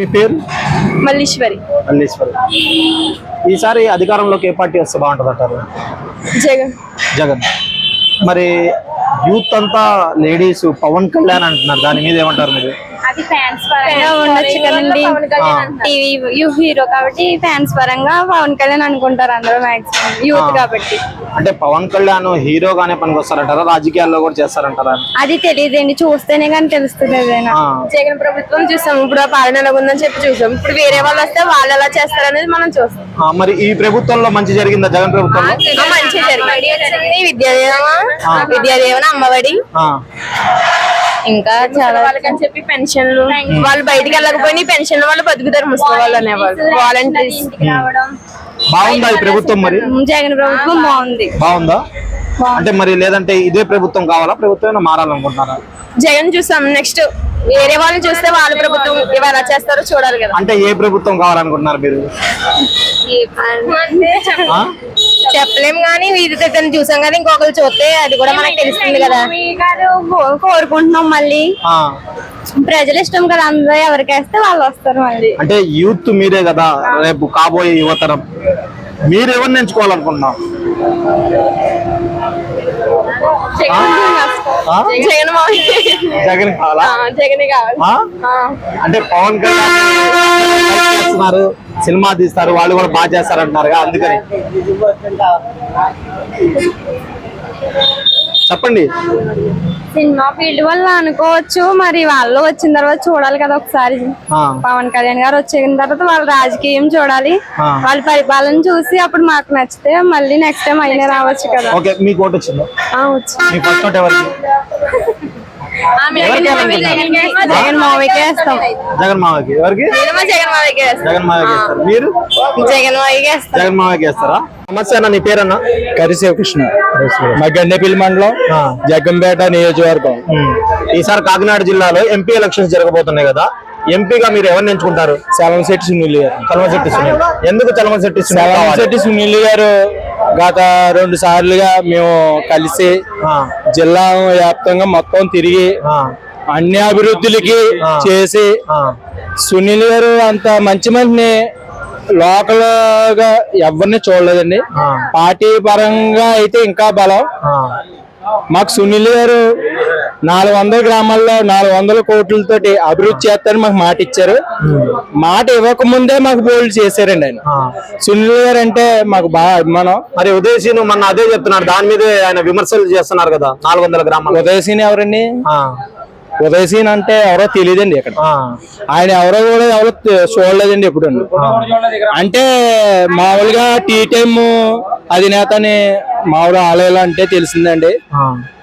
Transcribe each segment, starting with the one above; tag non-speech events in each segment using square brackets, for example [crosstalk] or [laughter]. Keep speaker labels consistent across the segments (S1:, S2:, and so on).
S1: మీ పేరు?
S2: మల్లీశ్వరి.
S1: మల్లేశ్వరి. ఈసారి అధికారంలోకి ఏ పార్టీ వస్తే బాగుంటుంది అంటారు
S2: జగన్.
S1: జగన్. మరి యూత్ అంతా లేడీస్ పవన్ కళ్యాణ్ అంటున్నారు. దాని మీద ఏమంటారు మీరు?
S2: అది ఫ్యాన్స్ పరంగా. ఉండొచ్చు కదండి టీవీ యూ హీరో కాబట్టి ఫ్యాన్స్ పరంగా పవన్ కళ్యాణ్ అనుకుంటారు అందరూ మాక్సిమం యూత్ కాబట్టి.
S1: అంటే పవన్ కళ్యాణ్ హీరోగానే పనికి వస్తారంటారా రాజకీయాల్లో కూడా చేస్తారంటారా?
S2: అది తెలియదండి చూస్తేనే కానీ తెలుస్తుంది ఏదైనా. జగన్ ప్రభుత్వం చూసాం ఇప్పుడు ఆ పాలన ఎలా ఉందని చెప్పి చూసాం ఇప్పుడు వేరే వాళ్ళు వస్తే వాళ్ళు ఎలా చేస్తారనేది మనం చూస్తాం.
S1: ఆ, మరి ఈ ప్రభుత్వంలో మంచి జరిగిందా? జగన్ ప్రభుత్వంలో?
S2: మంచి జరిగింది. విద్యాదేవన విద్యాదేవన అమ్మఒడి.
S1: ఆ,
S2: ఇంకా చాలా వాళ్ళకని చెప్పి పెన్షన్లు వాళ్ళు బయటికి వెళ్ళకపోయినా పెన్షన్ వాళ్ళు బతుకుతారు ముసలి వాళ్ళు అనేవాళ్ళు. వాలంటీర్స్
S1: బాగుందా ఈ ప్రభుత్వం మరి?
S2: జగన్ ప్రభుత్వం బాగుంది.
S1: బాగుందా? అంటే మరి లేదంటే ఇదే ప్రభుత్వం కావాలా? ప్రభుత్వం మారాలనుకుంటున్నారా?
S2: జగన్ చూసాం నెక్స్ట్ వేరే వాళ్ళు చూస్తే వాళ్ళ ప్రభుత్వం ఎలా చేస్తారో చూడాలి కదా.
S1: అంటే ఏ ప్రభుత్వం కావాలనుకుంటున్నారు మీరు?
S2: చెప్పలేం కానీ ఇది తను చూసాం కదా ఇంకొకరు చూస్తే అది కూడా మనకు తెలుస్తుంది కదా. కోరుకుంటున్నాం మళ్ళీ. ప్రజలు ఇష్టం కదా అందరూ ఎవరికి వేస్తే వాళ్ళు వస్తారు మళ్ళీ.
S1: అంటే యూత్ మీరే కదా రేపు కాబోయే యువతరం. మీరు ఎవరిని?
S2: జగన్.
S1: జగన్ కావాలా?
S2: జగనే కావాలి.
S1: అంటే పవన్ కళ్యాణ్ సినిమా తీస్తారు వాళ్ళు కూడా బాగా చేస్తారంటున్నారు అందుకని. చెప్పండి.
S2: సినిమా ఫీల్డ్ వల్ల అనుకోవచ్చు మరి వాళ్ళు వచ్చిన తర్వాత చూడాలి కదా ఒకసారి. పవన్ కళ్యాణ్ గారు వచ్చిన తర్వాత వాళ్ళ రాజకీయం చూడాలి. వాళ్ళ పరిపాలన చూసి అప్పుడు మాకు నచ్చితే మళ్ళీ నెక్స్ట్ టైం అయినా రావచ్చు కదా.
S1: మీకు ఓటు వచ్చిందా.
S2: జగన్ మావయ్యకే వేస్తాం.
S1: జగన్ మావకి ఎవరికి?
S2: జగన్ మావయ్యకే
S1: వేస్తారు. మీరు?
S2: జగన్ మావయ్యకే వేస్తాం.
S1: జగన్ మావకి వేస్తారా? నమస్తే అన్న నీ పేరన్నా?
S3: కరిసేవ కృష్ణ. మా గన్నెపల్లి మండలం
S1: ఆ.
S3: జగ్గంపేట నియోజకవర్గం.
S1: ఈసారి కాకినాడ జిల్లాలో ఎంపీ ఎలక్షన్స్ జరగబోతున్నాయి కదా ఎంపీగా మీరు ఎవరిని ఎంచుకుంటారు?
S3: చలమశెట్టి సునీల్ గారు.
S1: చలమశెట్టి సునీల్. ఎందుకు చలమశెట్టి సునీల్?
S3: చలమశెట్టి సునీల్ గారు గత రెండు సార్లుగా మేము కలిసి జిల్లా వ్యాప్తంగా మొత్తం తిరిగి అన్ని అభివృద్ధులకి. చేసి సునీల్ గారు అంత మంచి మనిషిని లోకల్గా ఎవరిని చూడలేదండి. పార్టీ పరంగా అయితే ఇంకా బలం. మాకు సునీల్ గారు నాలుగు వందల గ్రామాల్లో నాలుగు వందల కోట్లతోటి అభివృద్ధి చేస్తారని మాకు మాట ఇచ్చారు. మాట ఇవ్వక ముందే మాకు బోల్డ్ చేశారండి ఆయన. సునీల్ గారు అంటే మాకు బాగా అభిమానం
S1: మరి ఉదయసీను మొన్న అదే చెప్తున్నారు దాని మీదే ఆయన విమర్శలు చేస్తున్నారు కదా నాలుగు వందల గ్రామాలు
S3: ఉదయసీన్ ఎవరండి? ఉదయసీన్ అంటే ఎవరో తెలియదండి ఇక్కడ. ఆయన ఎవరో కూడా ఎవరో చూడలేదండి ఎప్పుడు. అంటే మామూలుగా టీ టైమ్ అధినేతని మామూలు ఆలయాలు అంటే తెలిసిందండి.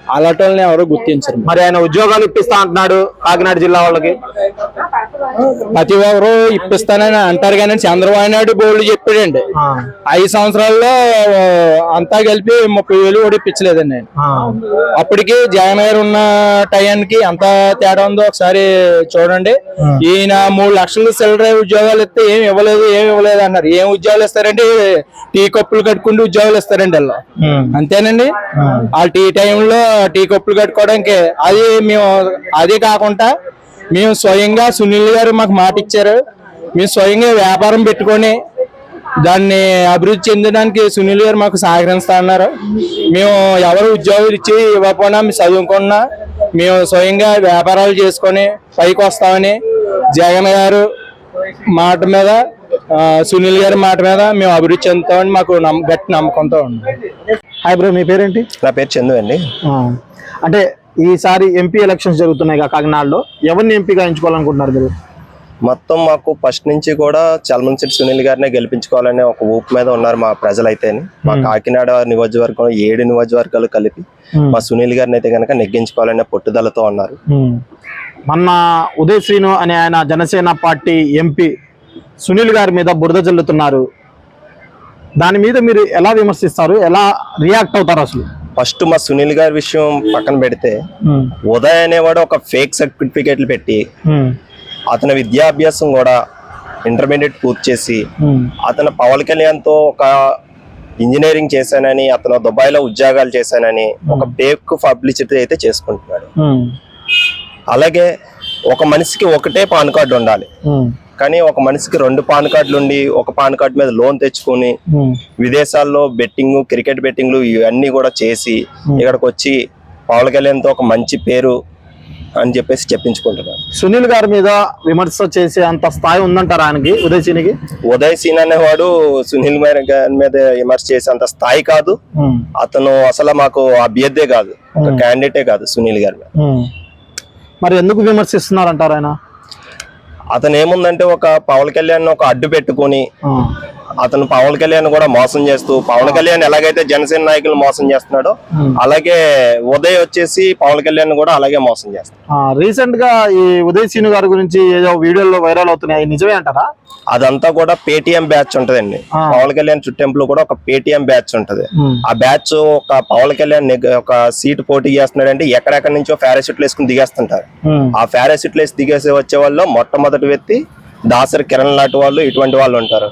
S1: ఆ.
S3: అలాంటి వాళ్ళని ఎవరో గుర్తించరు.
S1: మరి ఆయన ఉద్యోగాలు ఇప్పిస్తా అంటున్నాడు కాకినాడ జిల్లా వాళ్ళకి.
S3: ప్రతి ఒక్కరు ఇప్పిస్తానని అంటారు కానీ చంద్రబాబు నాయుడు బోల్డ్ చెప్పాడండి. ఐదు సంవత్సరాల్లో అంతా కలిపి ముప్పై వేలు కూడా ఇప్పించలేదండి
S1: ఆ,
S3: అప్పటికి జగన్ గారు ఉన్న టయానికి ఎంత తేడా ఉందో ఒకసారి చూడండి. ఈయన మూడు లక్షలు సిల్లర ఉద్యోగాలు ఇస్తే ఏం ఇవ్వలేదు ఏం ఇవ్వలేదు అన్నారు. ఏం ఉద్యోగాలు ఇస్తారంటే టీ కప్పులు కట్టుకుంటూ ఉద్యోగాలు ఇస్తారండి వాళ్ళు. అంతేనండి? ఆ. టీ టైంలో టీ కప్పులు కట్టుకోవడానికి. అది మేము అది కాకుండా మేము స్వయంగా సునీల్ గారు మాకు మాట ఇచ్చారు. మేము స్వయంగా వ్యాపారం పెట్టుకొని దాన్ని అభివృద్ధి చెందడానికి సునీల్ గారు మాకు సహకరిస్తా అన్నారు మేము ఎవరు ఉద్యోగులు ఇచ్చి ఇవ్వకపోయినా మేము చదువుకున్నా మేము స్వయంగా వ్యాపారాలు చేసుకొని పైకి వస్తామని జగన్ గారు మాట మీద సునీల్ గారి మాట మీద మేము అభివృద్ధి చెందుతామని మాకు గట్టి నమ్మకంతో ఉన్నాం.
S1: హాయ్ బ్రో మీ పేరేంటి?
S4: నా పేరు చందు అండి.
S1: అంటే ఈసారి ఎంపీ ఎలక్షన్స్ జరుగుతున్నాయి కాకినాడలో. ఎవరిని ఎంపీగా ఎంచుకోవాలనుకుంటున్నారు మీరు?
S4: మొత్తం మాకు ఫస్ట్ నుంచి కూడా చల్మన్సిటి సునీల్ గారినే గెలిపించుకోవాలనే ఒక ఊపు మీద ఉన్నారు మా ప్రజలైతే మా కాకినాడ నియోజకవర్గం ఏడు నియోజకవర్గాలు కలిపి మా సునీల్ గారిని అయితే కనుక నెగ్గించుకోవాలనే పట్టుదలతో ఉన్నారు.
S1: మొన్న ఉదయ్ శ్రీను అనే ఆయన జనసేన పార్టీ ఎంపీ సునీల్ గారి మీద బురద జల్లుతున్నారు. దాని మీద మీరు ఎలా విమర్శిస్తారు? ఎలా రియాక్ట్ అవుతారు అసలు?
S4: ఫస్ట్ మా సునీల్ గారి విషయం పక్కన పెడితే ఉదయ్ అనేవాడు ఒక ఫేక్ సర్టిఫికేట్లు పెట్టి అతని విద్యాభ్యాసం కూడా ఇంటర్మీడియట్ పూర్తి చేసి అతను పవన్ కళ్యాణ్తో ఒక ఇంజనీరింగ్ చేశానని అతను దుబాయ్లో ఉద్యోగాలు చేశానని ఒక ఫేక్ పబ్లిసిటీ అయితే చేసుకుంటున్నాడు. అలాగే ఒక మనిషికి ఒకటే పాన్ కార్డు ఉండాలి. కానీ ఒక మనిషికి రెండు పాన్ కార్డులు ఉండి ఒక పాన్ కార్డు మీద లోన్ తెచ్చుకొని
S1: ఉమ్,
S4: విదేశాల్లో బెట్టింగ్ క్రికెట్ బెట్టింగ్లు ఇవన్నీ కూడా చేసి ఇక్కడికి వచ్చి పవన్ కళ్యాణ్తో ఒక మంచి పేరు అని చెప్పేసి చెప్పించుకుంటున్నాను
S1: సునీల్ గారి మీద విమర్శ చేసే అంత స్థాయి ఉందంటారా ఆయనకి ఉదయసీనికి
S4: ఉదయ్ సీన్ అనేవాడు సునీల్ గారి మీద విమర్శ చేసేంత స్థాయి కాదు.
S1: ఉమ్,
S4: అతను అసలు మాకు అభ్యర్థే కాదు ఒక క్యాండిడేటే కాదు సునీల్ గారి మీద.
S1: మరి ఎందుకు విమర్శిస్తున్నారంటారు ఆయన?
S4: అతను ఏముందంటే ఒక పవన్ కళ్యాణ్ ఒక అడ్డు పెట్టుకొని అతను పవన్ కళ్యాణ్ కూడా మోసం చేస్తూ పవన్ కళ్యాణ్ ఎలాగైతే జనసేన నాయకులు మోసం చేస్తున్నాడో అలాగే ఉదయ్ వచ్చేసి పవన్ కళ్యాణ్ కూడా అలాగే మోసం చేస్తాడు.
S1: రీసెంట్గా ఈ ఉదయ్ సీను గారి గురించి ఏదో వీడియోలో వైరల్ అవుతున్నాయి అవి నిజమే అంటారా?
S4: అదంతా కూడా పేటిఎం బ్యాచ్ ఉంటదండి. పవన్ కళ్యాణ్ చుట్టెంపులో కూడా ఒక పేటిఎం బ్యాచ్ ఉంటది. ఆ బ్యాచ్ ఒక పవన్ కళ్యాణ్ ఒక సీట్ పోటీ చేస్తున్నాడంటే ఎక్కడెక్కడి నుంచో పారాషూట్లు వేసుకుని దిగేస్తుంటారు. ఆ పారాషూట్లు వేసి దిగేసి వచ్చే వాళ్ళు మొట్టమొదటి వ్యక్తి దాసరి కిరణ్ లాంటి వాళ్ళు ఇటువంటి వాళ్ళు ఉంటారు.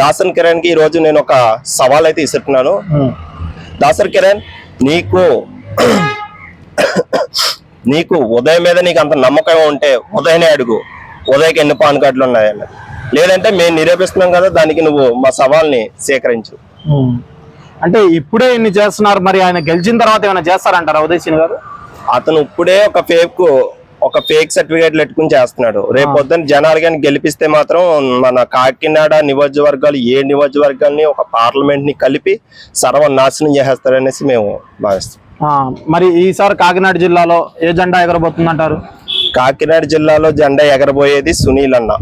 S4: దాసరి కిరణ్కి ఈ రోజు నేను ఒక సవాల్ అయితే ఇస్తున్నాను దాసరి కిరణ్ నీకు [coughs] నీకు ఉదయం మీద నీకు అంత నమ్మకం ఉంటే ఉదయనే అడుగు. ఉదయకి ఎన్ని పాన్ కార్డులు ఉన్నాయని. లేదంటే మేము నిరూపిస్తున్నాం కదా దానికి నువ్వు మా సవాల్ని సేకరించు.
S1: అంటే ఇప్పుడే ఇన్ని చేస్తున్నారు మరి ఆయన గెలిచిన తర్వాత ఏమైనా చేస్తారంటారా ఉదయ్ సీన్ గారు?
S4: అతను ఇప్పుడే ఒక ఫేక్ ఒక ఫేక్ సర్టిఫికేట్లు పెట్టుకుని చేస్తున్నాడు. రేపు పొద్దున్న జనాలు కానీ గెలిపిస్తే మాత్రం మన కాకినాడ నియోజకవర్గాలు ఏ నియోజకవర్గాల్ని ఒక పార్లమెంట్ని కలిపి సర్వనాశనం చేసేస్తారనేసి మేము భావిస్తాం.
S1: ఆ, మరి ఈసారి కాకినాడ జిల్లాలో ఏ జెండా ఎగరబోతుందంటారు?
S4: కాకినాడ జిల్లాలో జెండా ఎగరబోయేది సునీల్ అన్న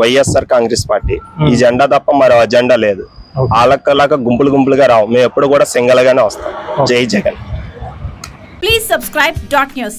S4: వైఎస్ఆర్ కాంగ్రెస్ పార్టీ. ఈ జెండా తప్ప మరో జెండా లేదు. వాళ్ళకలాగా గుంపులు గుంపులుగా రావు. మేము ఎప్పుడు కూడా సింగల్ గానే వస్తాం Jai Jagan.
S5: Please subscribe dot news.